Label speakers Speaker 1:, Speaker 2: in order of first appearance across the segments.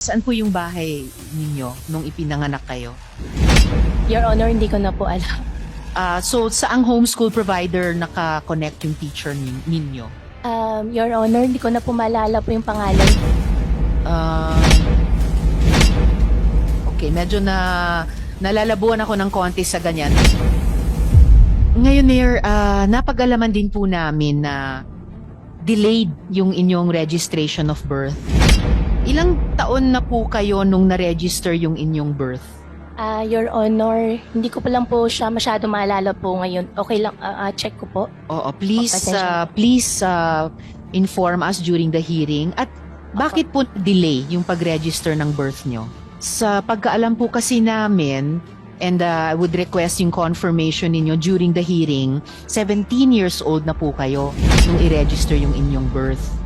Speaker 1: Saan po yung bahay ninyo nung ipinanganak kayo?
Speaker 2: Your Honor, hindi ko na po alam.
Speaker 1: Ah, so, saang homeschool provider naka-connect yung teacher nin- ninyo?
Speaker 2: Um, Your Honor, hindi ko na po maalala po yung pangalan.
Speaker 1: Ah, okay, medyo na nalalabuan ako ng konti sa ganyan. Ngayon, Mayor, ah, napag-alaman din po namin na delayed yung inyong registration of birth. Ilang taon na po kayo nung na-register yung inyong birth?
Speaker 2: Ah, Your Honor, hindi ko pa lang po siya masyado maalala po ngayon. Okay lang, ah, ah, check ko po.
Speaker 1: Oo, please,
Speaker 2: Oh, pasensya
Speaker 1: uh, please uh, inform us during the hearing. At bakit po delay yung pag-register ng birth nyo? Sa pagkaalam po kasi namin, and uh, I would request yung confirmation ninyo during the hearing, 17 years old na po kayo nung i-register yung inyong birth.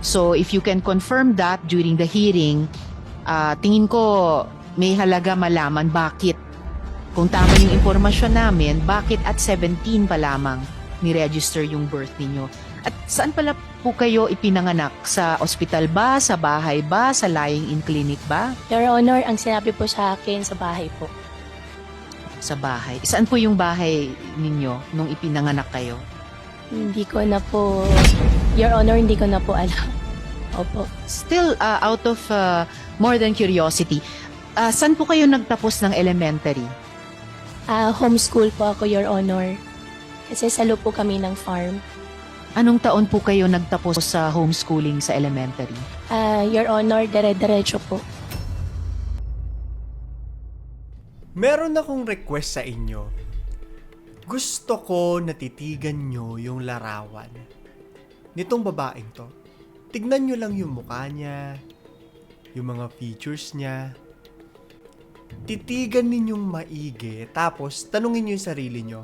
Speaker 1: So if you can confirm that during the hearing, uh, tingin ko may halaga malaman bakit kung tama yung impormasyon namin, bakit at 17 pa lamang ni-register yung birth ninyo? At saan pala po kayo ipinanganak? Sa ospital ba? Sa bahay ba? Sa lying-in clinic ba?
Speaker 2: Your Honor, ang sinabi po sa akin sa bahay po.
Speaker 1: Sa bahay. Saan po yung bahay ninyo nung ipinanganak kayo?
Speaker 2: Hindi ko na po, Your Honor, hindi ko na po alam. Opo.
Speaker 1: Still, uh, out of uh, more than curiosity, uh, saan po kayo nagtapos ng elementary?
Speaker 2: Ah, homeschool po ako, Your Honor. Kasi salo po kami ng farm.
Speaker 1: Anong taon po kayo nagtapos sa homeschooling sa elementary?
Speaker 2: Ah, Your Honor, dire-diretso po.
Speaker 3: Meron akong request sa inyo. Gusto ko natitigan nyo yung larawan nitong babaeng to. Tignan nyo lang yung mukha niya, yung mga features niya. Titigan ninyong maigi, tapos tanungin nyo yung sarili nyo.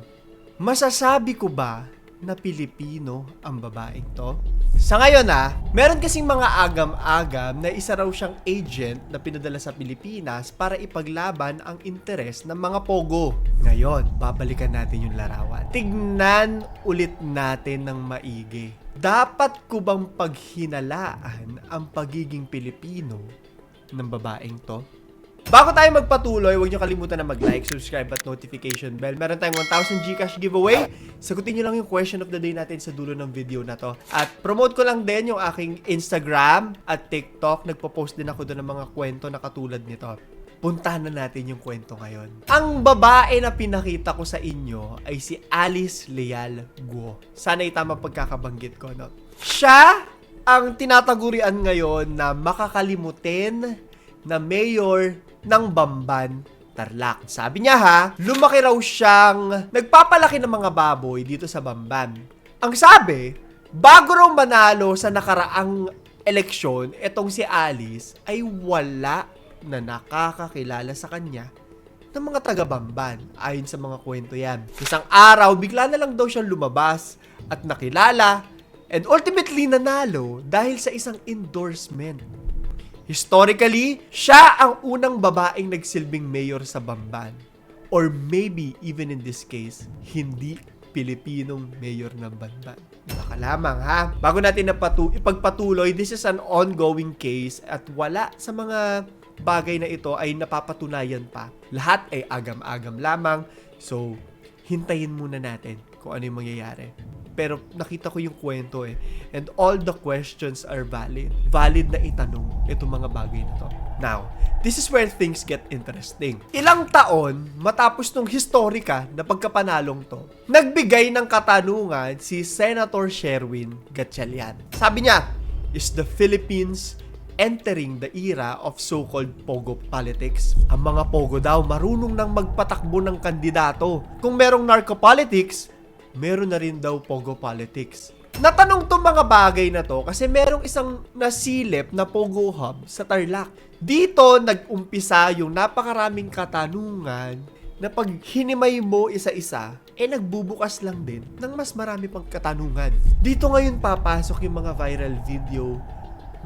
Speaker 3: Masasabi ko ba na Pilipino ang babaeng to? Sa ngayon ah, meron kasing mga agam-agam na isa raw siyang agent na pinadala sa Pilipinas para ipaglaban ang interes ng mga pogo. Ngayon, babalikan natin yung larawan. Tignan ulit natin ng maigi. Dapat ko bang paghinalaan ang pagiging Pilipino ng babaeng to? Bago tayo magpatuloy, huwag nyo kalimutan na mag-like, subscribe at notification bell. Meron tayong 1,000 Gcash giveaway. Sagutin nyo lang yung question of the day natin sa dulo ng video na to. At promote ko lang din yung aking Instagram at TikTok. Nagpo-post din ako doon ng mga kwento na katulad nito. Puntahan na natin yung kwento ngayon. Ang babae na pinakita ko sa inyo ay si Alice Leal Guo. Sana tama pagkakabanggit ko, no? Siya ang tinatagurian ngayon na makakalimutin na mayor ng Bamban, Tarlac. Sabi niya ha, lumaki raw siyang nagpapalaki ng mga baboy dito sa Bamban. Ang sabi, bago raw manalo sa nakaraang eleksyon, etong si Alice ay wala na nakakakilala sa kanya ng mga taga-Bamban. Ayon sa mga kwento yan. Isang araw, bigla na lang daw siyang lumabas at nakilala and ultimately nanalo dahil sa isang endorsement. Historically, siya ang unang babaeng nagsilbing mayor sa Bamban. Or maybe, even in this case, hindi Pilipinong mayor ng Bamban. Baka lamang ha. Bago natin napatu ipagpatuloy, this is an ongoing case at wala sa mga bagay na ito ay napapatunayan pa. Lahat ay agam-agam lamang. So, hintayin muna natin kung ano yung mangyayari. Pero nakita ko yung kwento eh. And all the questions are valid. Valid na itanong itong mga bagay na to. Now, this is where things get interesting. Ilang taon matapos nung historika na pagkapanalong to, nagbigay ng katanungan si Senator Sherwin Gatchalian. Sabi niya, is the Philippines entering the era of so-called pogo politics. Ang mga pogo daw marunong nang magpatakbo ng kandidato. Kung merong narco-politics, meron na rin daw pogo politics. Natanong tong mga bagay na to kasi merong isang nasilip na pogo hub sa Tarlac. Dito nag-umpisa yung napakaraming katanungan na pag hinimay mo isa-isa, eh nagbubukas lang din ng mas marami pang katanungan. Dito ngayon papasok yung mga viral video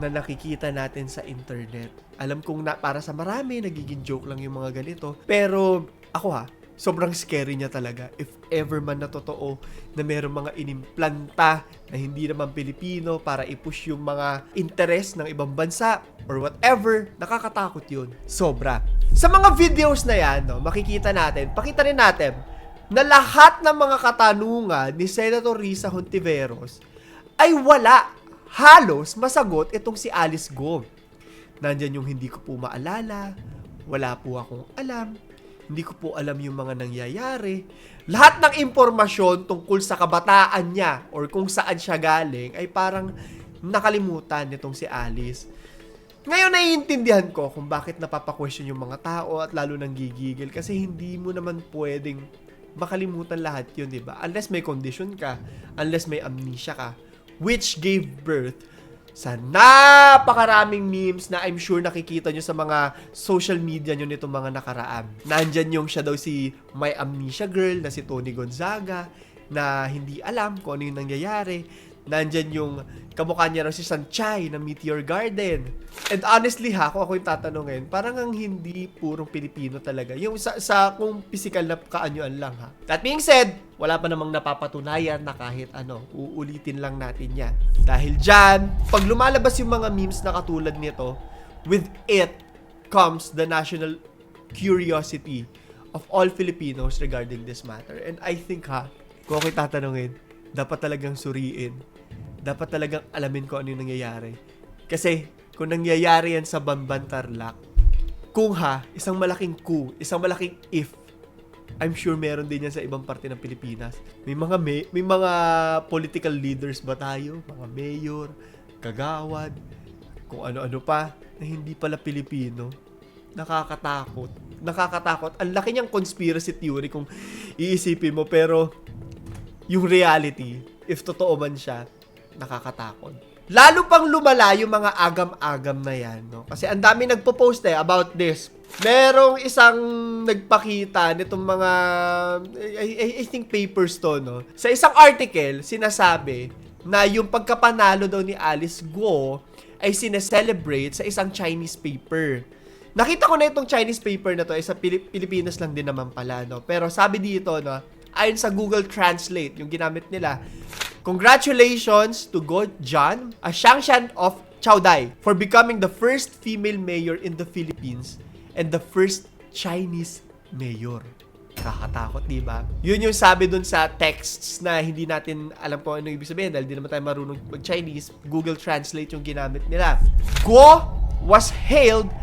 Speaker 3: na nakikita natin sa internet. Alam kong na, para sa marami, nagiging joke lang yung mga ganito. Pero ako ha, sobrang scary niya talaga if ever man na totoo na meron mga inimplanta na hindi naman Pilipino para i-push yung mga interes ng ibang bansa or whatever, nakakatakot yun. Sobra. Sa mga videos na yan, no, makikita natin, pakita rin natin na lahat ng mga katanungan ni Senator Risa Hontiveros ay wala halos masagot itong si Alice Go. Nandyan yung hindi ko po maalala, wala po akong alam, hindi ko po alam yung mga nangyayari. Lahat ng impormasyon tungkol sa kabataan niya or kung saan siya galing ay parang nakalimutan nitong si Alice. Ngayon naiintindihan ko kung bakit napapa-question yung mga tao at lalo nang gigigil kasi hindi mo naman pwedeng makalimutan lahat yun, di ba? Unless may condition ka, unless may amnesia ka, which gave birth sa napakaraming memes na I'm sure nakikita nyo sa mga social media nyo nitong mga nakaraan. Nandyan yung siya daw si My Amnesia Girl na si Tony Gonzaga na hindi alam kung ano yung nangyayari. Nandyan yung kamukha niya raw si Sanchay na Meteor Garden. And honestly ha, kung ako yung tatanungin, parang ang hindi purong Pilipino talaga. Yung sa, sa kung physical na kaanyuan lang ha. That being said, wala pa namang napapatunayan na kahit ano, uulitin lang natin yan. Dahil dyan, pag lumalabas yung mga memes na katulad nito, with it comes the national curiosity of all Filipinos regarding this matter. And I think ha, kung ako'y tatanungin, dapat talagang suriin. Dapat talagang alamin kung ano yung nangyayari. Kasi, kung nangyayari yan sa Bamban Tarlac, kung ha, isang malaking ku, isang malaking if, I'm sure meron din yan sa ibang parte ng Pilipinas. May mga may, may mga political leaders ba tayo? Mga mayor, kagawad, kung ano-ano pa na hindi pala Pilipino. Nakakatakot. Nakakatakot. Ang laki niyang conspiracy theory kung iisipin mo pero yung reality, if totoo man siya, nakakatakot. Lalo pang lumala yung mga agam-agam na yan, no? Kasi ang dami nagpo-post eh about this. Merong isang nagpakita nitong mga, I, I, I think papers to, no? Sa isang article, sinasabi na yung pagkapanalo daw ni Alice Guo ay sineselebrate sa isang Chinese paper. Nakita ko na itong Chinese paper na to, ay sa Pilip- Pilipinas lang din naman pala, no? Pero sabi dito, no, ayon sa Google Translate, yung ginamit nila, Congratulations to Go John, a Shangshan of Chaodai, for becoming the first female mayor in the Philippines and the first Chinese mayor. Kakatakot, di ba? Yun yung sabi dun sa texts na hindi natin alam kung ano ibig sabihin dahil di naman tayo marunong mag-Chinese. Google Translate yung ginamit nila. Guo was hailed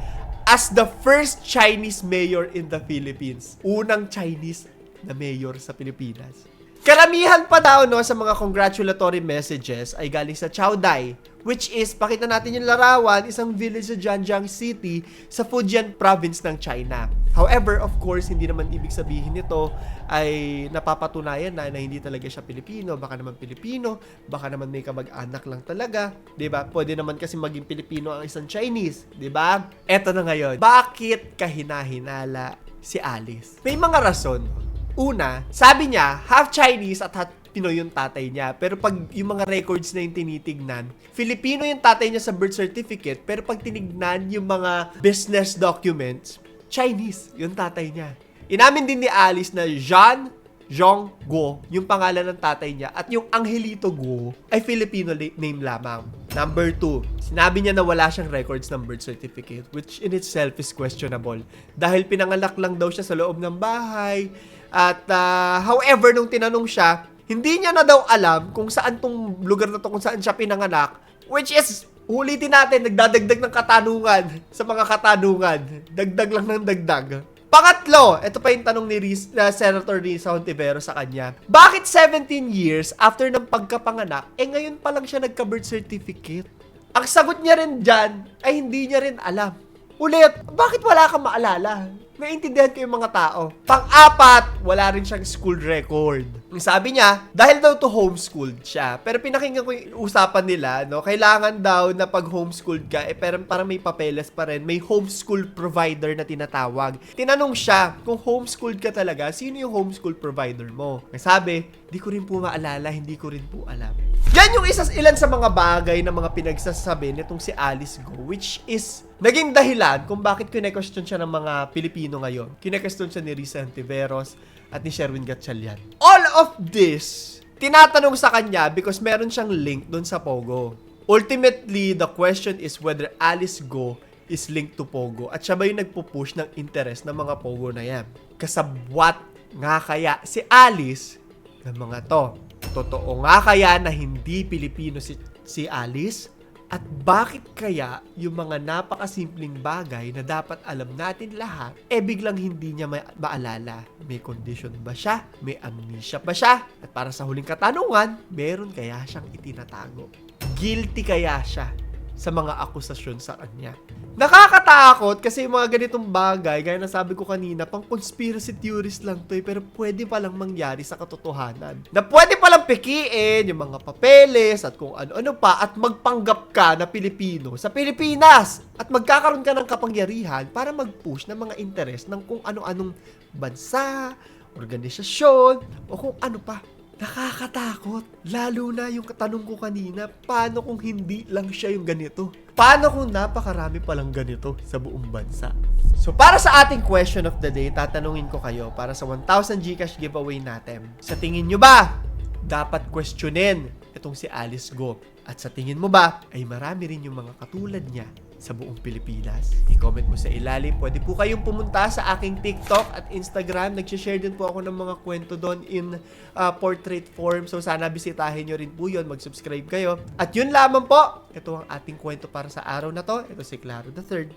Speaker 3: as the first Chinese mayor in the Philippines. Unang Chinese na mayor sa Pilipinas. Karamihan pa daw no sa mga congratulatory messages ay galing sa Chaodai, which is, pakita natin yung larawan, isang village sa Jianjiang City sa Fujian province ng China. However, of course, hindi naman ibig sabihin nito ay napapatunayan na, na hindi talaga siya Pilipino, baka naman Pilipino, baka naman may kamag-anak lang talaga, 'di ba? Pwede naman kasi maging Pilipino ang isang Chinese, 'di ba? Eto na ngayon. Bakit kahinahinala si Alice? May mga rason. Una, sabi niya, half Chinese at half Pinoy yung tatay niya. Pero pag yung mga records na yung tinitignan, Filipino yung tatay niya sa birth certificate, pero pag tinignan yung mga business documents, Chinese yung tatay niya. Inamin din ni Alice na Jean Zhong Guo, yung pangalan ng tatay niya, at yung Angelito Guo ay Filipino name lamang. Number two, sinabi niya na wala siyang records ng birth certificate, which in itself is questionable. Dahil pinanganak lang daw siya sa loob ng bahay, at ah, however, nung tinanong siya, hindi niya na daw alam kung saan tong lugar na to, kung saan siya pinanganak, which is ulitin natin, nagdadagdag ng katanungan sa mga katanungan. Dagdag lang ng dagdag. Pangatlo, ito pa yung tanong ni Riz, na Senator Risa Hontivero sa kanya. Bakit 17 years after ng pagkapanganak, eh ngayon pa lang siya nagka-birth certificate? Ang sagot niya rin dyan, ay hindi niya rin alam. Ulit, bakit wala kang maalala? Naiintindihan ko yung mga tao. Pang-apat, wala rin siyang school record. Sabi niya, dahil daw to homeschooled siya. Pero pinakinggan ko yung usapan nila, no? Kailangan daw na pag homeschooled ka, eh pero parang may papeles pa rin. May homeschool provider na tinatawag. Tinanong siya, kung homeschooled ka talaga, sino yung homeschool provider mo? Ang sabi, di ko rin po maalala, hindi ko rin po alam. Yan yung isa ilan sa mga bagay na mga pinagsasabi nitong si Alice Go, which is naging dahilan kung bakit kine-question siya ng mga Pilipino Pilipino ngayon. Kinakaston siya ni Risa Antiveros at ni Sherwin Gatchalian. All of this, tinatanong sa kanya because meron siyang link doon sa Pogo. Ultimately, the question is whether Alice Go is linked to Pogo at siya ba yung nagpo-push ng interest ng mga Pogo na yan. Kasabwat nga kaya si Alice ng mga to. Totoo nga kaya na hindi Pilipino si, si Alice? At bakit kaya yung mga napakasimpleng bagay na dapat alam natin lahat, eh biglang hindi niya ma- maalala? May condition ba siya? May amnesia ba siya? At para sa huling katanungan, meron kaya siyang itinatago? Guilty kaya siya sa mga akusasyon sa kanya? Nakakatakot kasi yung mga ganitong bagay, gaya na sabi ko kanina, pang conspiracy theorist lang to eh, pero pwede palang mangyari sa katotohanan. Na pwede palang pikiin yung mga papeles at kung ano-ano pa at magpanggap ka na Pilipino sa Pilipinas at magkakaroon ka ng kapangyarihan para mag-push ng mga interes ng kung ano-anong bansa, organisasyon, o kung ano pa. Nakakatakot. Lalo na yung katanong ko kanina, paano kung hindi lang siya yung ganito? Paano kung napakarami palang ganito sa buong bansa? So para sa ating question of the day, tatanungin ko kayo para sa 1,000 Gcash giveaway natin. Sa tingin nyo ba, dapat questionin itong si Alice Go? At sa tingin mo ba, ay marami rin yung mga katulad niya sa buong Pilipinas? I-comment mo sa ilalim. Pwede po kayong pumunta sa aking TikTok at Instagram. Nag-share din po ako ng mga kwento doon in uh, portrait form. So sana bisitahin nyo rin po yun. Mag-subscribe kayo. At yun lamang po. Ito ang ating kwento para sa araw na to. Ito si Claro the Third.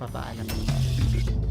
Speaker 3: Papaalam.